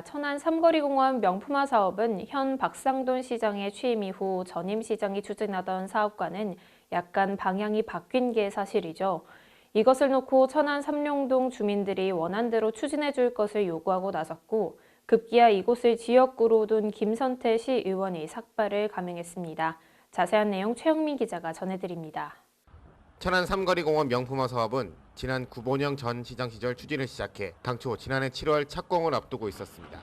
천안 삼거리공원 명품화 사업은 현 박상돈 시장의 취임 이후 전임 시장이 추진하던 사업과는 약간 방향이 바뀐 게 사실이죠. 이것을 놓고 천안 삼룡동 주민들이 원안대로 추진해 줄 것을 요구하고 나섰고 급기야 이곳을 지역구로 둔 김선태 시 의원이 삭발을 감행했습니다. 자세한 내용 최영민 기자가 전해드립니다. 천안 삼거리공원 명품화 사업은 지난 구본영 전 시장 시절 추진을 시작해 당초 지난해 7월 착공을 앞두고 있었습니다.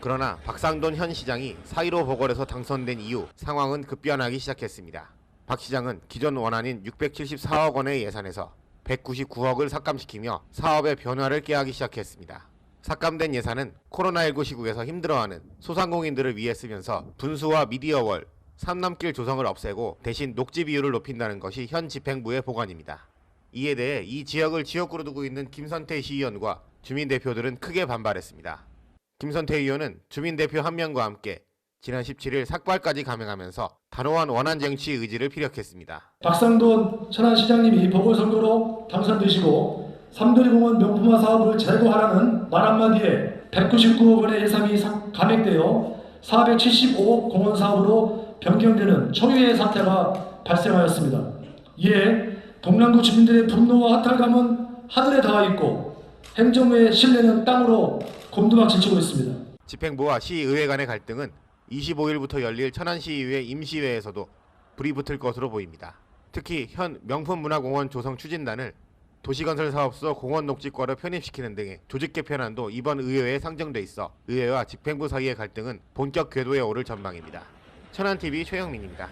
그러나 박상돈 현 시장이 4.15 보궐에서 당선된 이후 상황은 급변하기 시작했습니다. 박 시장은 기존 원안인 674억 원의 예산에서 199억을 삭감시키며 사업의 변화를 깨하기 시작했습니다. 삭감된 예산은 코로나19 시국에서 힘들어하는 소상공인들을 위해 쓰면서 분수와 미디어월, 삼남길 조성을 없애고 대신 녹지 비율을 높인다는 것이 현 집행부의 보관입니다. 이에 대해 이 지역을 지역구로 두고 있는 김선태 시의원과 주민 대표들은 크게 반발했습니다. 김선태 의원은 주민 대표 한 명과 함께 지난 17일 삭발까지 감행하면서 단호한 원안 쟁취 의지를 피력했습니다. 박상돈 천안시장님이 보궐선거로 당선되시고 삼도리공원 명품화 사업을 재고하라는 말 한마디에 199억 원의 예산이 삭- 감액되어 475억 공원 사업으로 변경되는 초유의 사태가 발생하였습니다. 이에 동남구 주민들의 분노와 허탈감은 하늘에 닿아 있고 행정부의 신뢰는 땅으로 곤두박질치고 있습니다. 집행부와 시의회 간의 갈등은 25일부터 열릴 천안시의회 임시회에서도 불이 붙을 것으로 보입니다. 특히 현 명품문화공원 조성 추진단을 도시건설 사업소 공원 녹지과로 편입시키는 등의 조직 개편안도 이번 의회에 상정돼 있어 의회와 집행부 사이의 갈등은 본격 궤도에 오를 전망입니다. 천안TV 최영민입니다.